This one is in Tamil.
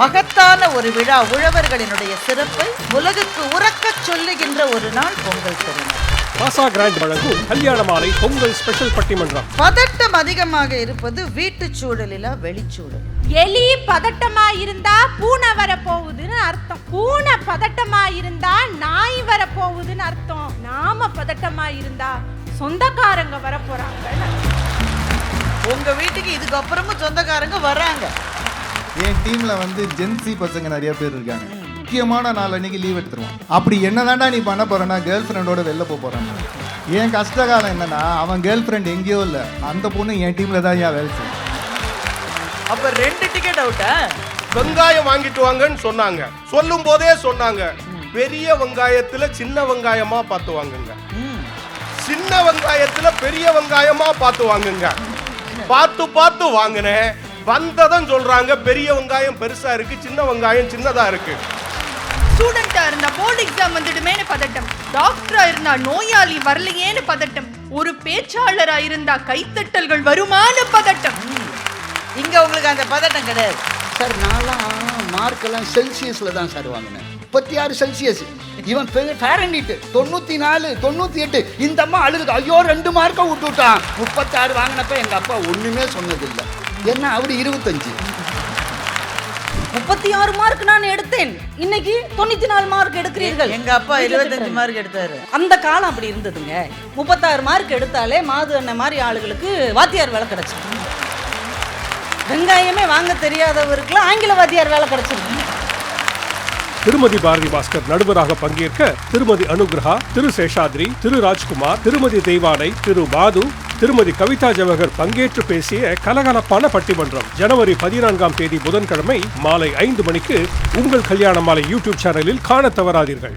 மகத்தான ஒரு விழா உழவர்களினுடைய சிறப்பை உலகுக்கு உறக்கச் சொல்லுகின்ற ஒரு நாள் பொங்கல் திருநாள். பாசா கிராண்ட் வழங்கும் கல்யாண மாலை பொங்கல் ஸ்பெஷல் பட்டிமன்றம். பதட்டம் அதிகமாக இருப்பது வீட்டுச் சூழலிலா வெளிச்சூழல் எலி பதட்டமா இருந்தா பூனை வர போகுதுன்னு அர்த்தம். பூனை பதட்டமா இருந்தா நாய் வர போகுதுன்னு அர்த்தம். நாம பதட்டமா இருந்தா சொந்தக்காரங்க வர போறாங்கன்னு உங்க வீட்டுக்கு இதுக்கப்புறமும் சொந்தக்காரங்க வர்றாங்க என் டீம்ல வந்து ஜென்சி பசங்க நிறைய பேர் இருக்காங்க. முக்கியமான நாள் அன்னைக்கு லீவ் எடுத்துருவான் அப்படி என்னதான்டா நீ பண்ண போறேன்னா கேர்ள் ஃப்ரெண்டோட வெளில போக போறான் என் கஷ்ட காலம் என்னன்னா அவன் கேர்ள் ஃப்ரெண்ட் எங்கேயோ இல்லை. அந்த பொண்ணு என் டீம்ல தான் ஏன் வேலை செய்யும். அப்ப ரெண்டு டிக்கெட் அவுட்டா வெங்காயம் வாங்கிட்டு வாங்கன்னு சொன்னாங்க. சொல்லும் போதே சொன்னாங்க. பெரிய வெங்காயத்துல சின்ன வெங்காயமா பார்த்து வாங்குங்க. சின்ன வெங்காயத்துல பெரிய வெங்காயமா பார்த்து வாங்குங்க. பார்த்து பார்த்து வாங்கினேன். வந்ததும் சொல்றாங்க பெரிய வெங்காயம் பெருசா இருக்கு சின்ன வெங்காயம் சின்னதா இருக்கு. ஸ்டூடெண்டா இருந்தா போர்டு எக்ஸாம் வந்துடுமேனு பதட்டம். டாக்டரா இருந்தா நோயாளி வரலையேன்னு பதட்டம். ஒரு பேச்சாளரா இருந்தா கைத்தட்டல்கள் வருமானு பதட்டம். இங்க உங்களுக்கு அந்த பதட்டம் கிடையாது. சார் நான்லாம் மார்க்கெல்லாம் செல்சியஸில் தான் சார் வாங்கினேன். முப்பத்தி ஆறு செல்சியஸ் இவன் ஃபேரன்ஹீட் தொண்ணூற்றி நாலு தொண்ணூற்றி எட்டு. இந்த அம்மா அழுகுது. ஐயோ ரெண்டு மார்க்கை விட்டுட்டான். முப்பத்தாறு வாங்கினப்ப எங்கள் அப்பா ஒன்றுமே சொன்னதில்லை. என்ன அவர் இருபத்தஞ்சு? முப்பத்தி ஆறு மார்க் நான் எடுத்தேன். இன்னைக்கு தொண்ணூத்தி நாலு மார்க் எடுக்கிறீர்கள். எங்க அப்பா எழுபத்தஞ்சு மார்க் எடுத்தாரு. அந்த காலம் அப்படி இருந்ததுங்க. முப்பத்தாறு மார்க் எடுத்தாலே மாது அண்ணன் மாதிரி ஆளுகளுக்கு வாத்தியார் வேலை கிடைச்சிருக்கு. வெங்காயமே வாங்க தெரியாதவருக்குலாம் ஆங்கில வாத்தியார் வேலை கிடைச்சிருக்கு. திருமதி பாரதி பாஸ்கர் நடுவராக பங்கேற்க திருமதி அனுகிரகா திரு சேஷாத்ரி திரு ராஜ்குமார் திருமதி தெய்வானை திரு பாது திருமதி கவிதா ஜவஹர் பங்கேற்று பேசிய கலகலப்பான பட்டிமன்றம். ஜனவரி பதினான்காம் தேதி புதன்கிழமை மாலை ஐந்து மணிக்கு உங்கள் கல்யாண மாலை யூடியூப் சேனலில் காணத் தவறாதீர்கள்.